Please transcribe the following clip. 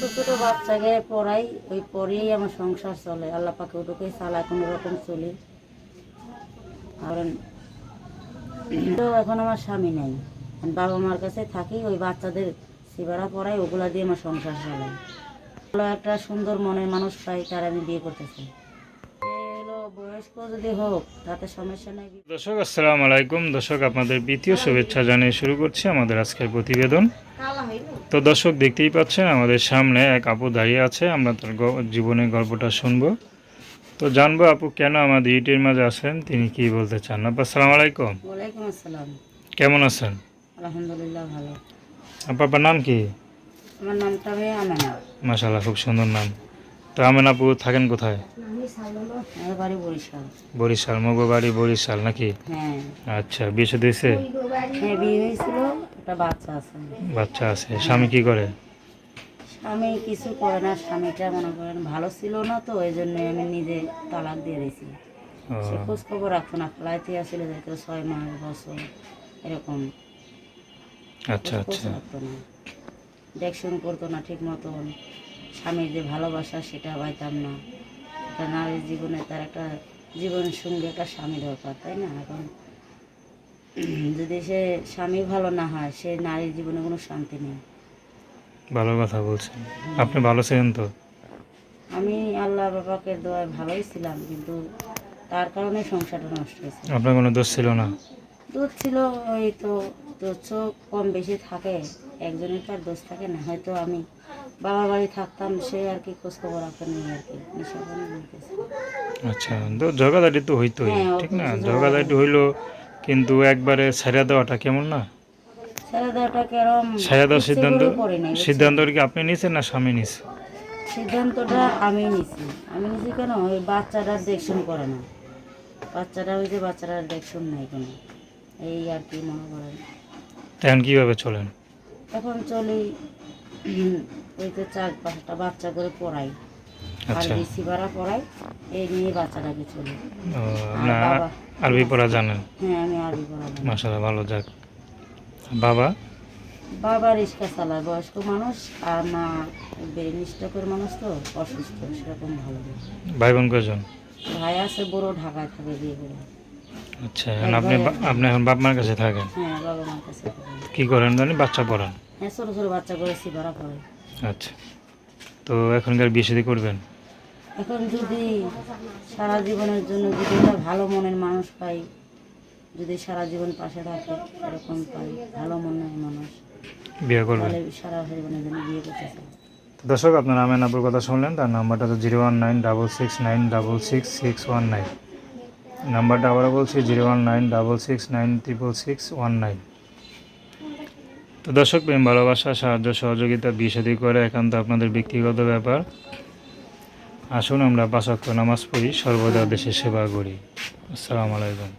ছোট ছোট বাচ্চাকে পড়াই ওই পরেই আমার সংসার চলে। আল্লাহ পাকে ওটুকে চালায় কোনো রকম চলে। তো এখন আমার স্বামী নেই। বাবা মার কাছে থাকি ওই বাচ্চাদের সেবারা পড়াই ওগুলা দিয়ে আমার সংসার ভালো একটা সুন্দর মনের মানুষ পাই তার আমি বিয়ে করতেছি হলো বয়স্ক যদি হোক তাতে সমস্যা নেই। দর্শক আসসালামু আলাইকুম। দর্শক আপনাদের দ্বিতীয় শুভেচ্ছা জানিয়ে শুরু করছি আমাদের আজকের প্রতিবেদন। তো দর্শক দেখতেই পাচ্ছেন আমাদের সামনে এক আপু দাঁড়িয়ে আছে। আমরা তার জীবনের গল্পটা শুনব। তো জানব আপু কেন আমাদের ইউটিউবের মাঝে আছেন? তিনি কি বলতে চান? আপু আসসালামু আলাইকুম। আসসালাম। কেমন আছেন? আলহামদুলিল্লাহ ভালো। আপু আপনার নাম কি? আমার নামটা আমি আমেনা। মাশাল্লাহ খুব সুন্দর নাম। তো আমেন আপু থাকেন কোথায়? বরিশাল বরিশাল মগো বাড়ি বরিশাল। নাকি? হ্যাঁ। আচ্ছা বিয়ে সাথে দিয়েছে হ্যাঁ বিয়ে হয়েছিল। একটা বাচ্চা আছে বাচ্চা আছে। স্বামী কি করে? স্বামী কিছু করে না। স্বামীটা মনে করেন ভালো ছিল না তো ওই জন্য আমি নিজে তালাক দিয়ে দিয়েছি। সে খোঁজ খবর রাখতো না ফ্লাইতে আসলে যাইতো ছয় মাস বছর এরকম। আচ্ছা আচ্ছা। দেখশন করতো না ঠিক মতন। স্বামীর যে ভালোবাসা সেটা পাইতাম না। একটা নারীর জীবনে তার একটা জীবনের সঙ্গে একটা স্বামী দরকার তাই না? এখন যদি সে স্বামী ভালো না হয় সে নারীর জীবনে কোনো শান্তি নেই। ভালো কথা বলছেন। আপনি ভালো ছিলেন তো? আমি আল্লাহ বাবাকে দোয়ায় ভালোই ছিলাম কিন্তু তার কারণে সংসারটা নষ্ট হয়েছে। আপনার কোনো দোষ ছিল না? দোষ ছিল ওই তো চোখ কম বেশি থাকে একজনের তার দোষ থাকে না। হয়তো আমি বাবার বাড়ি থাকতাম সে আর কি খোঁজ খবর রাখতে নেই আর কি আচ্ছা তো ঝগাঝাটি তো হইতোই হ্যাঁ, ঠিক না? অবশ্যই হইল কিন্তু একবারে ছাড়া দেওয়াটা কেমন না? ছেড়ে দেওয়ার সিদ্ধান্ত? সিদ্ধান্ত কি আপনি নিয়েছেন না স্বামী নিয়েছে সিদ্ধান্তটা আমি নিছি। আমি নিছি কেন? ওই বাচ্চাটার দেখশন করে না। বাচ্চাটা ওই যে বাচ্চাটার দেখশন নাই কোনো? এই আর কি মনে করেন? এখন কীভাবে চলেন? এখন চলি ওই তো চার পাঁচটা বাচ্চা করে পড়াই। আর আচ্ছা। বেশি ভাড়া পড়াই। এই নিয়ে বাচ্চাটাকে চলি। ও, আপনার আরবি পড়া জানেন? হ্যাঁ আমি আরবি পড়াবো মাসাল্লাহ ভালো যাক। বাবা? বাবা রিক্সা চালায় বয়স্ক মানুষ আর মা ব্রেন স্ট্রোকের মানুষ তো অসুস্থ সেরকম ভালো ভাই বোন কজন ভাই আছে বড় ঢাকায় থাকে বিয়ে করে। আচ্ছা আপনি আপনি এখন বাপ মার কাছে থাকেন? হ্যাঁ বাবা মার কাছে কি করেন জানি বাচ্চা পড়ান? হ্যাঁ ছোটো ছোটো বাচ্চা করে সিভারা পড়ে আচ্ছা। তো এখনকার বিয়ে শাদী করবেন? এখন যদি সারা জীবনের জন্য যদি একটা ভালো মনের মানুষ পাই যদি সারা জীবন পাশে থাকে এরকম পাই ভালো মনের মানুষ বিয়ে করবেন তাহলে সারা জীবনের জন্য বিয়ে করতে চাই। দর্শক আপনার আমেন আপুর কথা শুনলেন তার নাম্বারটা তো zero one nine double six nine double six six one nine. নাম্বারটা আবারও বলছি zero one nine double six nine triple six one nine. তো দর্শক প্রেম ভালোবাসা সাহায্য সহযোগিতা বিষাদি করে একান্ত আপনাদের ব্যক্তিগত ব্যাপার। আসুন আমরা পাঁচক্য নামাজ পড়ি সর্বদা দেশের সেবা করি। আসসালামু আলাইকুম।